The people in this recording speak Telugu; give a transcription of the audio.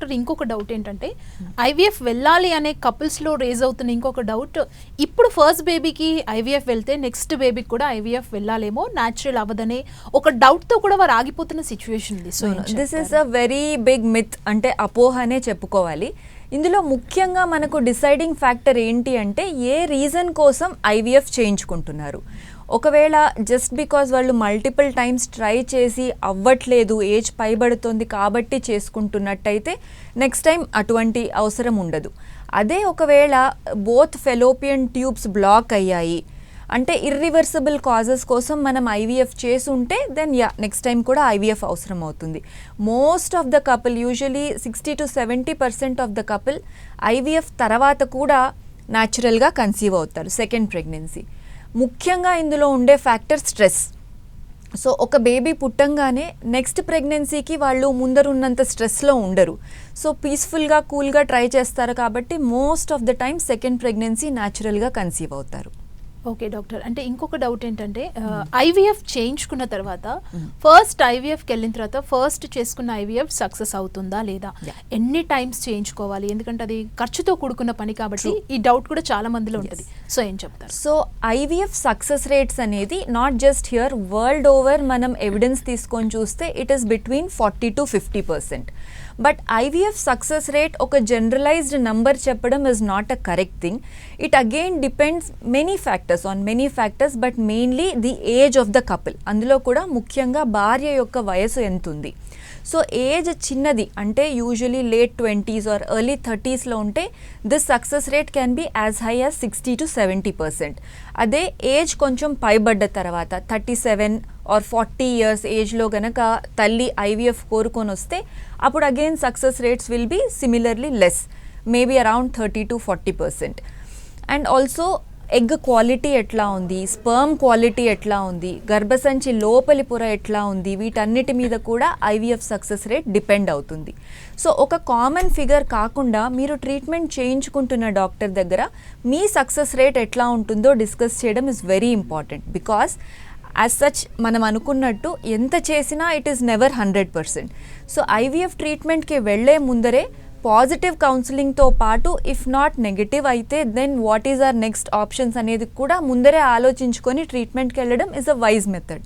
డాక్టర్ ఇంకొక డౌట్ ఏంటంటే ఐవీఎఫ్ వెళ్ళాలి అనే కపుల్స్లో రేజ్ అవుతున్న ఇంకొక డౌట్ ఇప్పుడు ఫస్ట్ బేబీకి ఐవీఎఫ్ వెళ్తే నెక్స్ట్ బేబీకి కూడా ఐవీఎఫ్ వెళ్ళాలేమో న్యాచురల్ అవ్వదనే ఒక డౌట్తో కూడా వారు ఆగిపోతున్న సిచ్యువేషన్ ఉంది. So this is a very big myth అంటే అపోహనే చెప్పుకోవాలి. ఇందులో ముఖ్యంగా మనకు డిసైడింగ్ ఫ్యాక్టర్ ఏంటి అంటే ఏ రీజన్ కోసం ఐవీఎఫ్ చేయించుకుంటున్నారు? ఒకవేళ జస్ట్ బికాజ్ వాళ్ళు మల్టిపుల్ టైమ్స్ ట్రై చేసి అవ్వట్లేదు ఏజ్ పైబడుతుంది కాబట్టి చేసుకుంటున్నట్టయితే నెక్స్ట్ టైం అటువంటి అవసరం ఉండదు. అదే ఒకవేళ బోత్ ఫెలోపియన్ ట్యూబ్స్ బ్లాక్ అయ్యాయి అంటే ఇర్రివర్సిబుల్ కాజెస్ కోసం మనం ఐవీఎఫ్ చేసి ఉంటే దెన్ యా నెక్స్ట్ టైం కూడా ఐవీఎఫ్ అవసరం అవుతుంది. Most of the couple usually sixty to seventy percent of the couple IVF తర్వాత కూడా న్యాచురల్గా కన్సీవ్ అవుతారు సెకండ్ ప్రెగ్నెన్సీ ముఖ్యంగా ఇందులో ఉండే ఫ్యాక్టర్ స్ట్రెస్. సో ఒక బేబీ పుట్టంగానే నెక్స్ట్ ప్రెగ్నెన్సీకి వాళ్ళు ముందరున్నంత స్ట్రెస్లో ఉండరు. సో పీస్ఫుల్గా కూల్గా ట్రై చేస్తారు కాబట్టి most of the time second pregnancy న్యాచురల్గా కన్సీవ్ అవుతారు. Okay doctor. అంటే ఇంకొక డౌట్ ఏంటంటే ఐవీఎఫ్ చేయించుకున్న తర్వాత ఫస్ట్ ఐవీఎఫ్కి వెళ్ళిన తర్వాత ఫస్ట్ చేసుకున్న ఐవీఎఫ్ సక్సెస్ అవుతుందా లేదా. ఎన్ని టైమ్స్ చేయించుకోవాలి? ఎందుకంటే అది ఖర్చుతో కూడుకున్న పని కాబట్టి ఈ డౌట్ కూడా చాలా మందిలో ఉంటుంది. సో ఏం చెప్తారు? సో ఐవీఎఫ్ సక్సెస్ రేట్స్ అనేది not just here world over మనం ఎవిడెన్స్ తీసుకొని చూస్తే it is between forty to fifty percent but IVF success rate ఒక జనరలైజ్డ్ నంబర్ చెప్పడం is not a correct thing it again depends many factors on many factors but mainly the age of the couple అందులో కూడా ముఖ్యంగా భార్య యొక్క వయసు ఎంత ఉంది సో ఏజ్ చిన్నది అంటే usually late twenties or early థర్టీస్లో ఉంటే this success rate can be as high as sixty to seventy percent అదే ఏజ్ కొంచెం పైబడ్డ తర్వాత thirty seven or forty years ఏజ్లో గనక తల్లి ఐవీఎఫ్ కోరుకొని వస్తే అప్పుడు again success rates will be similarly less maybe around thirty to forty percent and also egg quality ఎట్లా ఉంది? స్పర్మ్ క్వాలిటీ ఎట్లా ఉంది? గర్భసంచి లోపలి పొర ఎట్లా ఉంది? వీటన్నిటి మీద కూడా ఐవీఎఫ్ సక్సెస్ రేట్ డిపెండ్ అవుతుంది. సో ఒక కామన్ ఫిగర్ కాకుండా మీరు ట్రీట్మెంట్ చేయించుకుంటున్న డాక్టర్ దగ్గర మీ సక్సెస్ రేట్ ఎట్లా ఉంటుందో డిస్కస్ చేయడం is very important because as such మనం అనుకున్నట్టు ఎంత చేసినా it is never hundred percent so IVF ట్రీట్మెంట్కి వెళ్ళే ముందరే పాజిటివ్ కౌన్సిలింగ్తో పాటు ఇఫ్ నాట్ నెగిటివ్ అయితే then what is are next options అనేది కూడా ముందరే ఆలోచించుకొని ట్రీట్మెంట్కి వెళ్ళడం ఇస్ అ వైజ్ మెథడ్